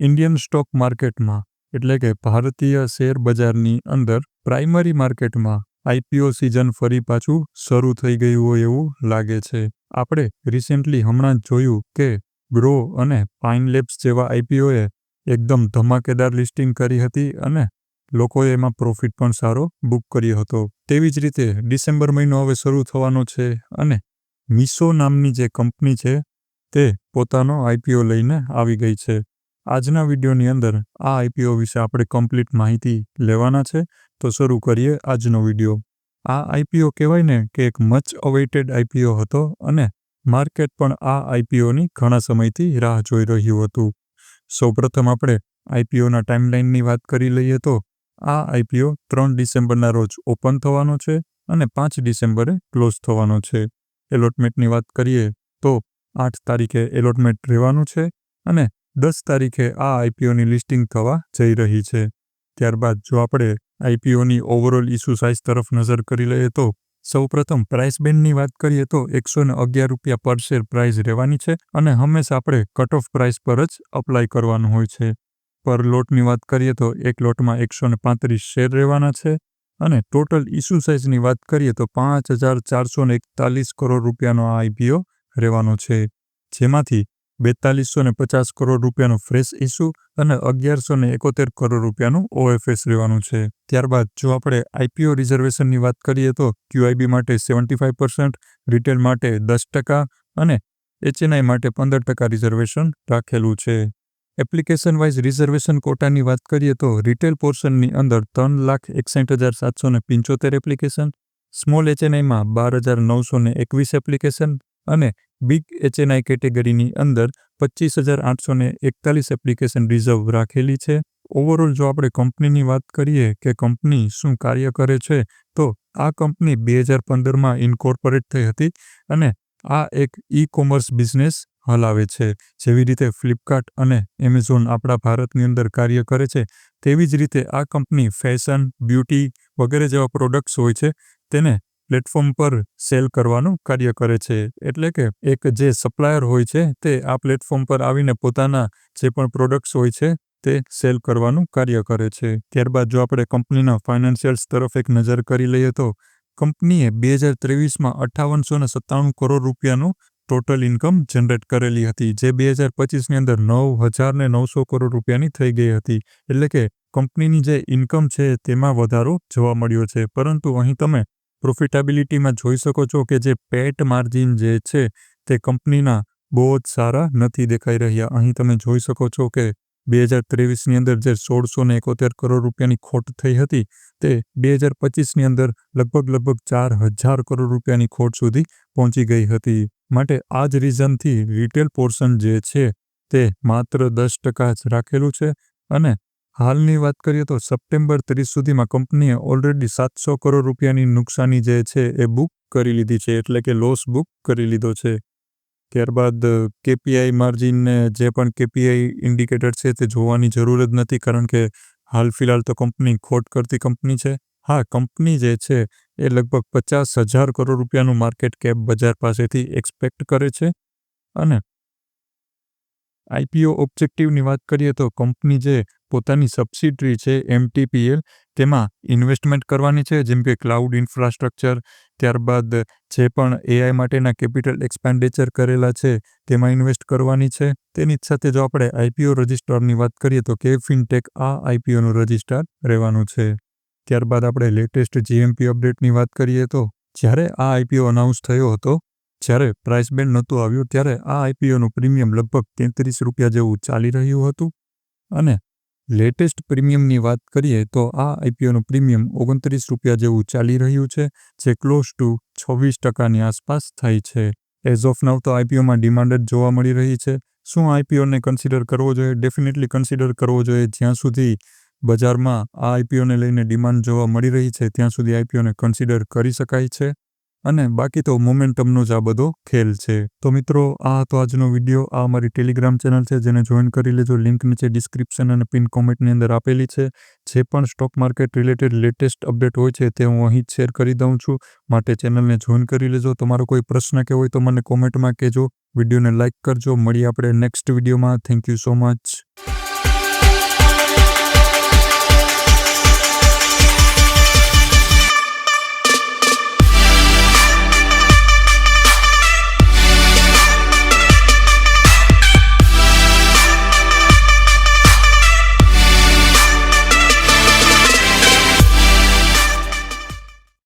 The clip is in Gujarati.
ઇન્ડિયન સ્ટોક માર્કેટમાં, એટલે કે ભારતીય શેર બજારની અંદર, પ્રાઇમરી માર્કેટમાં આઈપીઓ સિઝન ફરી પાછું શરૂ થઈ ગયું હોય એવું લાગે છે. આપણે રિસેન્ટલી હમણાં જ જોયું કે ગ્રો અને પાઇન લેબ્સ જેવા આઈપીઓએ એકદમ ધમાકેદાર લિસ્ટિંગ કરી હતી અને લોકોએ એમાં પ્રોફિટ પણ સારો બુક કર્યો હતો. તેવી જ રીતે ડિસેમ્બર મહિનો હવે શરૂ થવાનો છે અને મિસો નામની જે કંપની છે તે પોતાનો આઈપીઓ લઈને આવી ગઈ છે. આજના વિડીયોની અંદર આ આઈપીઓ વિશે આપણે કમ્પ્લીટ માહિતી લેવાના છે. તો શરૂ કરીએ આજનો વીડિયો. આ આઈપીઓ કહેવાય ને કે એક મચ અવેઇટેડ આઈપીઓ હતો અને માર્કેટ પણ આ આઈપીઓની ઘણા સમયથી રાહ જોઈ રહ્યું હતું. સૌપ્રથમ આપણે આઈપીઓના ટાઈમલાઇનની વાત કરી લઈએ તો આ આઈપીઓ ત્રણ ડિસેમ્બરના રોજ ઓપન થવાનો છે અને પાંચ ડિસેમ્બરે ક્લોઝ થવાનો છે. એલોટમેન્ટની વાત કરીએ તો આઠ તારીખે એલોટમેન્ટ રહેવાનું છે અને દસ તારીખે આ આઈપીઓની લિસ્ટિંગ થવા જઈ રહી છે. ત્યારબાદ જો આપણે આઈપીઓની ઓવરઓલ ઇસ્યુ સાઇઝ તરફ નજર કરી લઈએ તો સૌપ્રથમ પ્રાઇસ બેન્ડની વાત કરીએ તો એકસો ને અગિયાર રૂપિયા પર શેર પ્રાઇસ રહેવાની છે અને હંમેશા આપણે કટ ઓફ પ્રાઇસ પર જ અપ્લાય કરવાનું હોય છે. પર લોટની વાત કરીએ તો એક લોટમાં એકસો ને પાંત્રીસ શેર રહેવાના છે અને ટોટલ ઇસ્યુ સાઇઝની વાત કરીએ તો પાંચ હજાર ચારસો એકતાલીસ કરોડ રૂપિયાનો આ આઈપીઓ રહેવાનો છે. જેમાંથી બેતાલીસો ને પચાસ કરોડ રૂપિયાનો ફ્રેશ ઇસ્યુ અને અગિયારસો ને એકોતેર કરોડ રૂપિયાનું ઓએફએસ રહેવાનું છે. ત્યારબાદ જો આપણે આઈપીઓ રિઝર્વેશનની વાત કરીએ તો ક્યુઆઈબી માટે સેવન્ટી ફાઇવ પર્સન્ટ, રિટેલ માટે દસ ટકા અને એચએનઆઈ માટે પંદર ટકા રિઝર્વેશન રાખેલું છે. એપ્લિકેશન વાઇઝ રિઝર્વેશન કોટાની વાત કરીએ તો રિટેલ પોર્શનની અંદર ત્રણ લાખ એકસઠ હજાર સાતસો ને પંચોતેર એપ્લિકેશન સ્મોલ એચએનઆઈમાં બાર હજાર નવસો ને એકવીસ એપ્લિકેશન અને બિગ એચએનઆઈ કેટેગરીની અંદર પચીસ હજાર આઠસો ને એકતાલીસ એપ્લિકેશન રિઝર્વ રાખેલી છે. ઓવરઓલ જો આપણે કંપનીની વાત કરીએ કે કંપની શું કાર્ય કરે છે, તો આ કંપની બે હજાર પંદરમાં ઇન્કોર્પોરેટ થઈ હતી અને આ એક ઈ કોમર્સ બિઝનેસ હલાવે છે. જેવી રીતે ફ્લિપકાર્ટ અને એમેઝોન આપણા ભારતની અંદર કાર્ય કરે છે, તેવી જ રીતે આ કંપની ફેશન, બ્યુટી વગેરે જેવા પ્રોડક્ટ્સ હોય છે, તેને પ્લેટફોર્મ પર સેલ કરવાનું કાર્ય કરે છે. એટલે કે એક જે સપ્લાયર હોય છે, તે આ પ્લેટફોર્મ પર આવીને પોતાના જે પણ પ્રોડક્ટ્સ હોય છે, તે સેલ કરવાનું કાર્ય કરે છે. ત્યારબાદ જો આપણે કંપનીના ફાઇનાન્શિયલ્સ તરફ એક નજર કરી લઈએ તો, કંપનીએ બે હજાર ત્રેવીસમાં અઠ્ઠાવનસો ને સત્તાણું કરોડ રૂપિયાનું ટોટલ ઇન્કમ જનરેટ કરેલી હતી, જે બે હજાર પચીસની અંદર નવ હજાર ને નવસો કરોડ રૂપિયાની થઈ ગઈ હતી. એટલે કે કંપનીની જે ઇન્કમ છે, તેમાં વધારો જોવા મળ્યો છે. પરંતુ અહીં તમે પ્રોફિટેબિલિટીમાં જોઈ શકો છો કે જે પેટ માર્જિન જે છે તે કંપનીના બહુ જ સારા નથી દેખાઈ રહ્યા. અહીં તમે જોઈ શકો છો કે બે હજાર ત્રેવીસની અંદર જે સોળસો ને એકોતેર કરોડ રૂપિયાની ખોટ થઈ હતી, તે બે હજાર પચીસની અંદર લગભગ લગભગ ચાર હજાર કરોડ રૂપિયાની ખોટ સુધી પહોંચી ગઈ હતી. માટે આ જ રીઝનથી રિટેલ પોર્શન જે છે તે માત્ર દસ ટકા જ રાખેલું છે અને હાલની વાત કરીએ તો સપ્ટેમ્બર ત્રીસ સુધીમાં કંપનીએ ઓલરેડી સાતસો કરોડ રૂપિયાની નુકસાની જે છે એ બુક કરી લીધી છે, એટલે કે લોસ બુક કરી લીધો છે. ત્યારબાદ, કેપીઆઈ માર્જિનને જે પણ કેપીઆઈ ઇન્ડિકેટર છે તે જોવાની જરૂર જ નથી, કારણ કે હાલ ફિલહાલ તો કંપની ખોટ કરતી કંપની છે. હા, કંપની જે છે એ લગભગ પચાસ હજાર કરોડ રૂપિયાનું માર્કેટ કેપ બજાર પાસેથી એક્સપેક્ટ કરે છે. અને આઈપીઓ ઓબ્જેક્ટિવની વાત કરીએ તો કંપની જે પોતાની સબસિડરી છે એમટીપીએલ તેમાં ઇન્વેસ્ટમેન્ટ કરવાની છે, જેમ કે ક્લાઉડ ઇન્ફ્રાસ્ટ્રક્ચર, ત્યારબાદ જે પણ એઆઈ માટેના કેપિટલ એક્સપેન્ડિચર કરેલા છે, તેમાં ઇન્વેસ્ટ કરવાની છે. તેની જ સાથે જો આપણે આઈપીઓ રજિસ્ટ્રારની વાત કરીએ તો કે ફિનટેક આ આઈપીઓનું રજિસ્ટ્રાર રહેવાનું છે. ત્યારબાદ આપણે લેટેસ્ટ જીએમપી અપડેટની વાત કરીએ તો જ્યારે આ આઈપીઓ અનાઉન્સ થયો હતો જ્યારે પ્રાઇસ બેન્ડ નહોતું આવ્યું ત્યારે આ આઈપીઓનું પ્રીમિયમ લગભગ તેત્રીસ રૂપિયા જેવું ચાલી રહ્યું હતું. અને લેટેસ્ટ પ્રીમિયમની વાત કરીએ તો આ આઈપીઓનું પ્રીમિયમ ઓગણત્રીસ રૂપિયા જેવું ચાલી રહ્યું છે, જે ક્લોઝ ટુ છવ્વીસ ટકાની આસપાસ થાય છે. એઝ ઓફ નાવ તો આઈપીઓમાં ડિમાન્ડ જ જોવા મળી રહી છે. શું આઈપીઓને કન્સિડર કરવો જોઈએ? ડેફિનેટલી કન્સિડર કરવો જોઈએ. જ્યાં સુધી બજારમાં આ આઈપીઓને લઈને ડિમાન્ડ જોવા મળી રહી છે, ત્યાં સુધી આઈપીઓને કન્સિડર કરી શકાય છે. અને બાકી તો મોમેન્ટમનો જ આ બધો ખેલ છે. તો મિત્રો, આ હતો આજનો વીડિયો. આ અમારી ટેલિગ્રામ ચેનલ છે, જેને જોઈન કરી લેજો. લિંક નીચે ડિસ્ક્રિપ્શન અને પિન કોમેન્ટની અંદર આપેલી છે. જે પણ stock market related latest update હોય છે, તે હું અહીં જ શેર કરી દઉં છું. માટે ચેનલને જોઈન કરી લેજો. તમારો કોઈ પ્રશ્ન કે હોય તો મને કોમેન્ટમાં કહેજો. વિડીયોને લાઇક કરજો. મળીએ આપણે નેક્સ્ટ વિડીયોમાં. Thank you so much